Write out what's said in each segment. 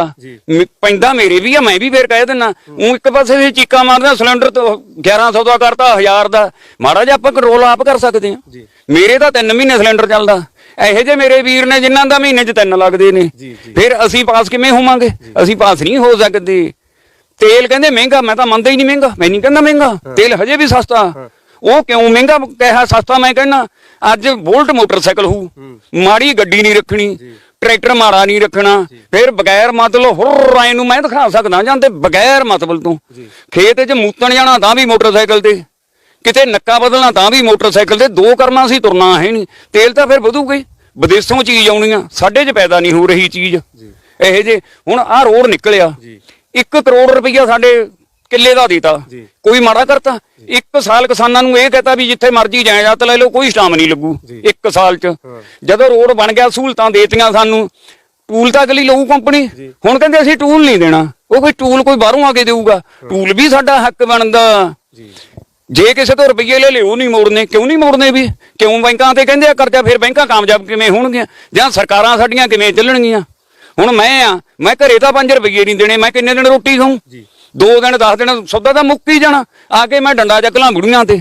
ਮ- ਪੈਂਦਾ ਮੇਰੇ ਵੀ ਆ ਮੈਂ ਵੀ ਫੇਰ ਕਹਿ ਦਿੰਨਾ। ਉਹ ਇੱਕ ਪਾਸੇ ਵੀ ਚੀਕਾਂ ਮਾਰਦਾ ਸਿਲੰਡਰ ਤੋਂ 1100 ਦਾ ਕਰਤਾ 1000 ਦਾ। ਮਾੜਾ ਜਿਹਾ ਆਪਾਂ ਕੰਟਰੋਲ ਆਪ ਕਰ ਸਕਦੇ ਆ ਮੇਰੇ ਤਾਂ 3 ਮਹੀਨੇ ਸਿਲੰਡਰ ਚੱਲਦਾ। ਇਹੋ ਜਿਹੇ ਮੇਰੇ ਵੀਰ ਨੇ ਜਿਨ੍ਹਾਂ ਦਾ ਮਹੀਨੇ 'ਚ ਤਿੰਨ ਲੱਗਦੇ ਨੇ। ਫਿਰ ਅਸੀਂ ਪਾਸ ਕਿਵੇਂ ਹੋਵਾਂਗੇ? ਅਸੀਂ ਪਾਸ ਨਹੀਂ ਹੋ ਸਕਦੇ। ਤੇਲ ਕਹਿੰਦੇ ਮਹਿੰਗਾ ਮੈਂ ਤਾਂ ਮੰਨਦਾ ਹੀ ਨਹੀਂ ਮਹਿੰਗਾ। ਮੈਂ ਨਹੀਂ ਕਹਿੰਦਾ ਮਹਿੰਗਾ। ਤੇਲ ਹਜੇ ਵੀ ਸਸਤਾ। ਉਹ ਕਿਉਂ ਮਹਿੰਗਾ ਕਿਹਾ ਸਸਤਾ ਮੈਂ ਕਹਿੰਦਾ ਅੱਜ ਵੋਲਟ ਮੋਟਰਸਾਈਕਲ ਹੂ। ਮਾੜੀ ਗੱਡੀ ਨਹੀਂ ਰੱਖਣੀ। ਟਰੈਕਟਰ ਮਾੜਾ ਨਹੀਂ ਰੱਖਣਾ। ਫਿਰ ਬਗੈਰ ਮਤਲਬ ਹੁਰ ਆਏ ਨੂੰ ਮੈਂ ਦਿਖਾ ਸਕਦਾ ਜਾਂਦੇ ਬਗੈਰ ਮਤਲਬ ਤੋਂ। ਖੇਤ 'ਚ ਮੂਤਣ ਜਾਣਾ ਤਾਂ ਵੀ ਮੋਟਰਸਾਈਕਲ ਤੇ। ਕਿਤੇ ਨੱਕਾ ਬਦਲਣਾ ਤਾਂ ਵੀ ਮੋਟਰਸਾਈਕਲ ਤੇ। ਦੋ ਕਰਮਾਂ ਸੀ ਤੁਰਨਾ ਹੈ ਨਹੀਂ। ਤੇਲ ਤਾਂ ਫਿਰ ਵਧੂਗਾ। ਹੀ ਵਿਦੇਸ਼ੋਂ ਚੀਜ਼ ਆਉਣੀ ਆ ਸਾਡੇ 'ਚ ਪੈਦਾ ਨਹੀਂ ਹੋ ਰਹੀ ਚੀਜ਼। ਇਹੋ ਜੇ ਹੁਣ ਆਹ ਰੋਡ ਨਿਕਲਿਆ। ਜੀ। 1 ਕਰੋੜ ਰੁਪਈਆ ਸਾਡੇ ਕਿੱਲੇ ਦਾ ਦਿੱਤਾ। ਕੋਈ ਮਾੜਾ ਕਰਤਾ। ਇੱਕ ਸਾਲ ਕਿਸਾਨਾਂ ਨੂੰ ਇਹ ਕਹਤਾ ਵੀ ਜਿੱਥੇ ਮਰਜ਼ੀ ਜਾਇਦਾਦ ਲੈ ਲਓ ਕੋਈ ਸਟਾਮ ਨਹੀਂ ਲੱਗੂ। ਇੱਕ ਸਾਲ 'ਚ। ਜਦੋਂ ਰੋਡ ਬਣ ਗਿਆ ਸਹੂਲਤਾਂ ਦੇਤੀਆਂ ਸਾਨੂੰ। ਟੂਲ ਤਾਂ ਅਗਲੀ ਲਊ ਕੰਪਨੀ। ਹੁਣ ਕਹਿੰਦੇ ਅਸੀਂ ਟੂਲ ਨਹੀਂ ਦੇਣਾ। ਉਹ ਕੋਈ ਟੂਲ ਕੋਈ ਬਾਹਰੋਂ ਆ ਕੇ ਦੇਊਗਾ। ਟੂਲ ਵੀ ਸਾਡਾ ਹੱਕ ਬਣਦਾ। ਜੀ। ਕਿਸੇ ਤੋਂ ਰੁਪਈਏ ਲੈ ਲਿਓ ਨਹੀਂ ਮੋੜਨੇ। ਕਿਉਂ ਨਹੀਂ ਮੋੜਨੇ ਵੀ? ਕਿਉਂ ਬੈਂਕਾਂ ਤੇ ਕਹਿੰਦੇ ਆ ਕਰਜ਼ਾ ਫਿਰ ਬੈਂਕਾਂ ਕਾਮਯਾਬ ਕਿਵੇਂ ਹੋਣਗੀਆਂ? ਜਾਂ ਸਰਕਾਰਾਂ ਸਾਡੀਆਂ ਕਿਵੇਂ ਚੱਲਣਗੀਆਂ? ਹੁਣ ਮੈਂ ਆ ਮੈਂ ਘਰੇ ਤਾਂ 5 ਰੁਪਈਏ ਨਹੀਂ ਦੇਣੇ ਮੈਂ ਕਿੰਨੇ ਦਿਨ ਰੋਟੀ ਜੀ। ਦੋ ਦਿਨ 10 ਦਿਨ ਸੌਦਾ ਤਾਂ ਮੁੱਕ ਹੀ ਜਾਣਾ। ਆ ਕੇ ਮੈਂ ਡੰਡਾ ਚੱਕ ਲਾਂ ਬੁੜੀਆਂ ਤੇ।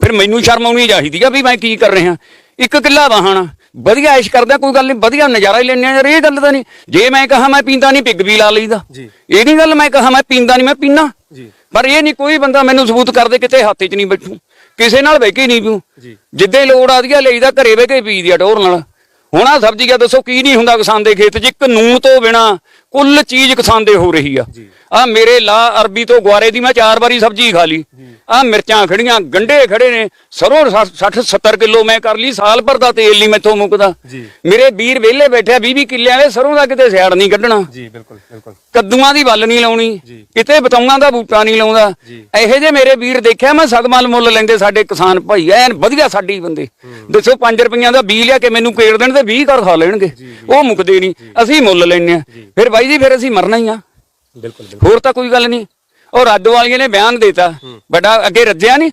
ਫਿਰ ਮੈਨੂੰ ਸ਼ਰਮ ਆਉਣੀ ਚਾਹੀਦੀ ਆ ਵੀ ਮੈਂ ਕੀ ਕਰ ਰਿਹਾ। ਇੱਕ ਕਿੱਲਾ ਵਾਹਣਾ। ਵਧੀਆ ਐਸ਼ ਕਰਦਾ ਕੋਈ ਗੱਲ ਨਹੀਂ ਵਧੀਆ ਨਜ਼ਾਰਾ ਹੀ ਲੈਣੇ ਆ ਯਾਰ ਇਹ ਗੱਲ ਤਾਂ ਨਹੀਂ। ਜੇ ਮੈਂ ਕਹਾ ਮੈਂ ਪੀਂਦਾ ਨਹੀਂ ਪਿੱਗ ਵੀ ਲਾ ਲਈਦਾ। ਇਹ ਨਹੀਂ ਗੱਲ ਮੈਂ ਕਹਾ ਮੈਂ ਪੀਂਦਾ ਨਹੀਂ ਮੈਂ ਪੀਣਾ ਪਰ ਇਹ ਨਹੀਂ ਕੋਈ ਬੰਦਾ ਮੈਨੂੰ ਸਬੂਤ ਕਰਦੇ ਕਿਤੇ ਹੱਥ 'ਚ ਨਹੀਂ ਬੈਠੂ। ਕਿਸੇ ਨਾਲ ਬਹਿ ਕੇ ਨਹੀਂ ਜੀ। ਜਿੱਦੇ ਲੋੜ ਆਦੀ ਆ ਲਈਦਾ ਘਰੇ ਬਹਿ ਕੇ ਪੀ ਦਿਆ ਟੋਰ ਨਾਲ। ਹੁਣ ਆ ਸਬਜ਼ੀ ਆ ਦੱਸੋ ਕੀ ਨਹੀਂ ਹੁੰਦਾ ਕਿਸਾਨ ਦੇ ਖੇਤ 'ਚ? ਇੱਕ ਨੂਨ ਤੋਂ ਬਿਨਾ ਕੁੱਲ ਚੀਜ਼ ਕਿਸਾਨ ਦੇ ਹੋ ਰਹੀ ਆ। ਆ ਮੇਰੇ ਲਾ ਅਰਬੀ ਤੋਂ ਗੁਆਰੇ ਦੀ ਮੈਂ ਚਾਰ ਵਾਰੀ ਸਬਜ਼ੀ ਖਾ ਲਈ। ਆ ਮਿਰਚਾਂ ਖੜੀਆਂ ਗੰਡੇ ਖੜੇ ਨੇ। ਸਰੋਂ 60 70 ਕਿਲੋ ਮੈਂ ਕਰ ਲਈ ਸਾਲ ਭਰ ਦਾ ਤੇਲ ਨਹੀਂ ਮੈਥੋਂ ਮੁੱਕਦਾ। ਜੀ। ਮੇਰੇ ਵੀਰ ਵਿਹਲੇ ਬੈਠਿਆ 20 20 ਕਿੱਲਿਆਂ ਵਾਲੇ ਸਰੋਂ ਦਾ ਕਿਤੇ ਸਿਆੜ ਨਹੀਂ ਕੱਢਣਾ। ਜੀ ਬਿਲਕੁਲ ਬਿਲਕੁਲ। ਕੱਦੂਆਂ ਦੀ ਵੱਲ ਨਹੀਂ ਲਾਉਣੀ ਜੀ। ਕਿਤੇ ਬਤੌਆਂ ਦਾ ਬੂਟਾ ਨਹੀਂ ਲਾਉਂਦਾ। ਜੀ। ਇਹੋ ਜਿਹੇ ਮੇਰੇ ਵੀਰ ਦੇਖਿਆ ਮੈਂ ਸਦਮਲ ਮੁੱਲ ਲੈਂਦੇ ਸਾਡੇ ਕਿਸਾਨ ਭਾਈ ਐਨ ਵਧੀਆ ਸਾਡੀ ਬੰਦੇ। ਦੱਸੋ 5 ਰੁਪਈਆਂ ਦਾ ਬੀ ਲਿਆ ਕੇ ਮੈਨੂੰ ਕੇੜ ਦੇਣ ਤੇ 20 ਘਰ ਖਾ ਲੈਣਗੇ। ਉਹ ਮੁੱਕਦੇ ਨਹੀਂ ਅਸੀਂ ਮੁੱਲ ਲੈਨੇ ਆ ਫਿਰ ਬਾਈ ਜੀ ਫਿਰ ਅਸੀਂ ਮਰਨਾ ਹੀ ਆ। ਬਿਲਕੁਲ ਹੋਰ ਤਾਂ ਕੋਈ ਗੱਲ ਨਹੀਂ। ਉਹ ਰੱਦ ਵਾਲੀਆਂ ਨੇ ਬਿਆਨ ਦਿੱਤਾ। ਵੱਡਾ ਅੱਗੇ ਰੱਜਿਆ ਨਹੀਂ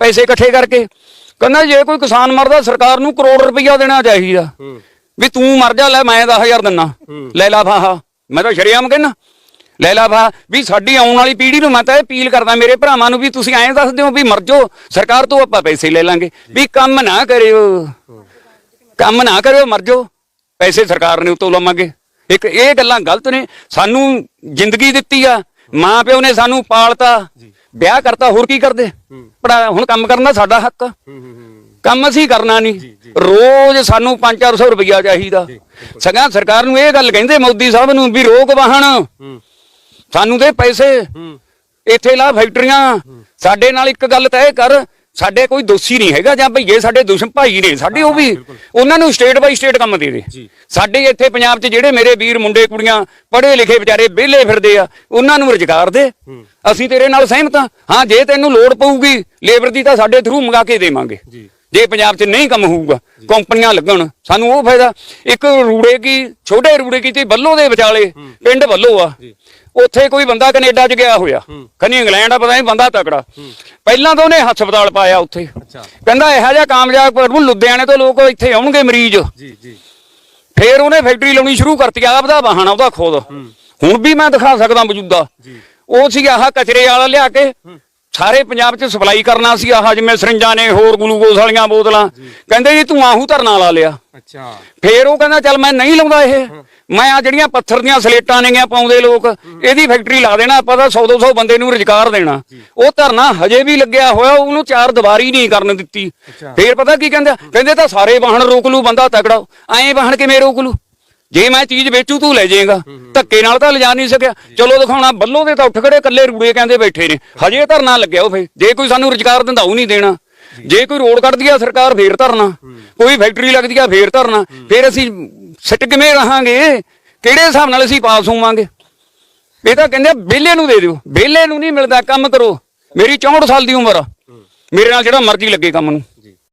ਪੈਸੇ ਇਕੱਠੇ ਕਰਕੇ। ਕਹਿੰਦਾ ਜੇ ਕੋਈ ਕਿਸਾਨ ਮਰਦਾ ਸਰਕਾਰ ਨੂੰ ਕਰੋੜ ਰੁਪਈਆ ਦੇਣਾ ਚਾਹੀਦਾ। ਵੀ ਤੂੰ ਮਰ ਜਾ ਲੈ ਮੈਂ 10000 ਦਿੰਨਾ। ਲੈ ਲਾ ਫਾਹਾ। ਮੈਂ ਤਾਂ ਸ਼ਰੇਆਮ ਕਹਿੰਦਾ। ਲੈ ਲਾ ਫਾ ਵੀ ਸਾਡੀ ਆਉਣ ਵਾਲੀ ਪੀੜ੍ਹੀ ਨੂੰ ਮੈਂ ਤਾਂ ਇਹ ਅਪੀਲ ਕਰਦਾ ਮੇਰੇ ਭਰਾਵਾਂ ਨੂੰ ਵੀ ਤੁਸੀਂ ਐਂ ਦੱਸ ਦਿਓ ਵੀ ਮਰ ਜਾਓ। ਸਰਕਾਰ ਤੋਂ ਆਪਾਂ ਪੈਸੇ ਲੈ ਲਾਂਗੇ। ਵੀ ਕੰਮ ਨਾ ਕਰਿਓ। ਕੰਮ ਨਾ ਕਰਿਓ ਮਰ ਜਾਓ। ਪੈਸੇ ਸਰਕਾਰ ਨੇ ਉਤੋਂ ਲਵਾਂਗੇ। ਇੱਕ ਇਹ ਗੱਲਾਂ ਗਲਤ ਨੇ ਸਾਨੂੰ ਜ਼ਿੰਦਗੀ ਦਿੱਤੀ ਆ ਮਾਂ ਪਿਓ ਨੇ ਸਾਨੂੰ ਪਾਲਤਾ ਵਿਆਹ ਕਰਤਾ ਹੋਰ ਕੀ ਕਰਦੇ? ਪੜਾ ਹੁਣ ਕੰਮ ਕਰਨ ਦਾ ਸਾਡਾ ਹੱਕ। ਆ। ਕੰਮ ਅਸੀਂ ਕਰਨਾ ਨਹੀਂ। ਰੋਜ਼ ਸਾਨੂੰ 5-400 ਰੁਪਈਆ ਚਾਹੀਦਾ। ਸਗਾਂ ਸਰਕਾਰ ਨੂੰ ਇਹ ਗੱਲ ਕਹਿੰਦੇ ਮੋਦੀ ਸਾਹਿਬ ਨੂੰ ਵੀ ਰੋਕ ਵਾਹਣ। ਸਾਨੂੰ ਦੇ ਪੈਸੇ। ਇੱਥੇ ਲਾ ਫੈਕਟਰੀਆਂ। ਸਾਡੇ ਨਾਲ ਇੱਕ ਗੱਲ ਤੈਅ ਕਰ। ਸਾਡੇ ਕੋਈ ਦੋਸ਼ੀ ਨਹੀਂ ਹੈਗਾ ਜਾਂ ਭਈਏ ਸਾਡੇ ਦੁਸ਼ਮਣ ਭਾਈ ਨੇ ਸਾਡੇ ਉਹ ਵੀ ਉਹਨਾਂ ਨੂੰ ਸਟੇਟ ਬਾਈ ਸਟੇਟ ਕੰਮ ਦੇ ਦੇ। ਸਾਡੇ ਇੱਥੇ ਪੰਜਾਬ 'ਚ ਜਿਹੜੇ ਮੇਰੇ ਵੀਰ ਮੁੰਡੇ ਕੁੜੀਆਂ ਪੜ੍ਹੇ ਲਿਖੇ ਵਿਚਾਰੇ ਵਿਹਲੇ ਫਿਰਦੇ ਆ ਉਹਨਾਂ ਨੂੰ ਰੁਜ਼ਗਾਰ ਦੇ। ਅਸੀਂ ਤੇਰੇ ਨਾਲ ਸਹਿਮਤ ਹਾਂ। ਹਾਂ ਜੇ ਤੈਨੂੰ ਲੋੜ ਪਊਗੀ ਲੇਬਰ ਦੀ ਤਾਂ ਸਾਡੇ ਥਰੂ ਮੰਗਾ ਕੇ ਦੇਵਾਂਗੇ। ਜੀ। ਜੇ ਪੰਜਾਬ 'ਚ ਨਹੀਂ ਕੰਮ ਹੋਊਗਾ ਕੰਪਨੀਆਂ ਲੱਗਣ ਸਾਨੂੰ ਉਹ ਫਾਇਦਾ। ਇੱਕ ਰੂੜੇ ਕੀ ਛੋਟੇ ਰੂੜੇ ਕੀ ਤੇ ਬੱਲੋ ਦੇ ਵਿਚਾਲੇ ਪਿੰਡ ਬੱਲੋ ਆ। ਉੱਥੇ ਕੋਈ ਬੰਦਾ ਕੈਨੇਡਾ 'ਚ ਗਿਆ ਹੋਇਆ। ਖਨੀ ਇੰਗਲੈਂਡ ਆ ਪਤਾ ਨਹੀਂ ਬੰਦਾ ਤਕੜਾ। ਪਹਿਲਾਂ ਤਾਂ ਉਹਨੇ ਹਸਪਤਾਲ ਪਾਇਆ ਉੱਥੇ। ਕਹਿੰਦਾ ਇਹੋ ਜਿਹਾ ਕਾਮਯਾਬ ਕਰੂ ਲੁਧਿਆਣੇ ਤੋਂ ਲੋਕ ਇੱਥੇ ਆਉਣਗੇ ਮਰੀਜ਼। ਜੀ ਜੀ। ਫੇਰ ਉਹਨੇ ਫੈਕਟਰੀ ਲਾਉਣੀ ਸ਼ੁਰੂ ਕਰਤੀ ਆਪਦਾ ਵਾਹਣ ਉਹਦਾ ਖੁਦ। ਹੁਣ ਵੀ ਮੈਂ ਦਿਖਾ ਸਕਦਾ ਮੌਜੂਦਾ। ਜੀ। ਉਹ ਸੀ ਆਹ ਕਚਰੇ ਵਾਲਾ ਲਿਆ ਕੇ ਸਾਰੇ ਪੰਜਾਬ 'ਚ ਸਪਲਾਈ ਕਰਨਾ ਸੀ ਆਹ ਜਿਵੇਂ ਸਰਿੰਜਾਂ ਨੇ ਹੋਰ ਗਲੂਕੋਜ਼ ਵਾਲੀਆਂ ਬੋਤਲਾਂ। ਕਹਿੰਦੇ ਜੀ ਤੂੰ ਆਹੂ ਧਰਨਾ ਲਾ ਲਿਆ। ਅੱਛਾ। ਫੇਰ ਉਹ ਕਹਿੰਦਾ ਚੱਲ ਮੈਂ ਨਹੀਂ ਲਾਉਂਦਾ ਇਹ। ਮੈਂ ਆ ਜਿਹੜੀਆਂ ਪੱਥਰ ਦੀਆਂ ਸਲੇਟਾਂ ਨੇਗੀਆਂ ਪਾਉਂਦੇ ਲੋਕ ਇਹਦੀ ਫੈਕਟਰੀ ਲਾ ਦੇਣਾ ਆਪਾਂ ਤਾਂ 100 200 ਬੰਦੇ ਨੂੰ ਰੁਜ਼ਗਾਰ ਦੇਣਾ। ਉਹ ਧਰਨਾ ਹਜੇ ਵੀ ਲੱਗਿਆ ਹੋਇਆ ਉਹਨੂੰ ਚਾਰ ਦੀਵਾਰੀ ਨਹੀਂ ਕਰਨ ਦਿੱਤੀ। ਫੇਰ ਪਤਾ ਕੀ ਕਹਿੰਦਾ ਕਹਿੰਦੇ ਤਾਂ ਸਾਰੇ ਵਾਹਣ ਰੋਕ ਲੂ ਬੰਦਾ ਤਕੜਾ ਐਂ ਵਾਹਣ ਕਿਵੇਂ ਰੋਕ ਲੂ ਜੇ ਮੈਂ ਚੀਜ਼ ਵੇਚੂ ਤੂੰ ਲੈ ਜਾਏਗਾ। ਧੱਕੇ ਨਾਲ ਤਾਂ ਲਿਜਾ ਨਹੀਂ ਸਕਿਆ। ਚਲੋ ਦਿਖਾਉਣਾ ਬੱਲੋ ਦੇ ਤਾਂ ਉੱਠ ਖੜੇ ਕੱਲੇ ਰੂੜੇ ਕਹਿੰਦੇ ਬੈਠੇ ਨੇ। ਹਜੇ ਧਰਨਾ ਲੱਗਿਆ ਉਹ ਫੇ ਜੇ ਕੋਈ ਸਾਨੂੰ ਰੁਜ਼ਗਾਰ ਦਿੰਦਾ ਉਹ ਨਹੀਂ ਦੇਣਾ। ਜੇ। ਕੋਈ ਰੋਡ ਕੱਢਦੀ ਆ ਸਰਕਾਰ ਫੇਰ ਧਰਨਾ। ਕੋਈ ਫੈਕਟਰੀ ਲੱਗਦੀ ਆ ਫੇਰ ਧਰਨਾ। ਫੇਰ ਅਸੀਂ ਸਿੱਟ ਕਿਵੇਂ ਰਹਾਂਗੇ? ਕਿਹੜੇ ਹਿਸਾਬ ਨਾਲ ਅਸੀਂ ਪਾਸ ਹੋਵਾਂਗੇ? ਇਹ ਤਾਂ ਕਹਿੰਦੇ ਵਿਹਲੇ ਨੂੰ ਦੇ ਦਿਓ। ਵਿਹਲੇ ਨੂੰ ਨਹੀਂ ਮਿਲਦਾ, ਕੰਮ ਕਰੋ। ਮੇਰੀ 64 ਸਾਲ ਦੀ ਉਮਰ ਆ। ਮੇਰੇ ਨਾਲ ਜਿਹੜਾ ਮਰਜ਼ੀ ਲੱਗੇ ਕੰਮ ਨੂੰ।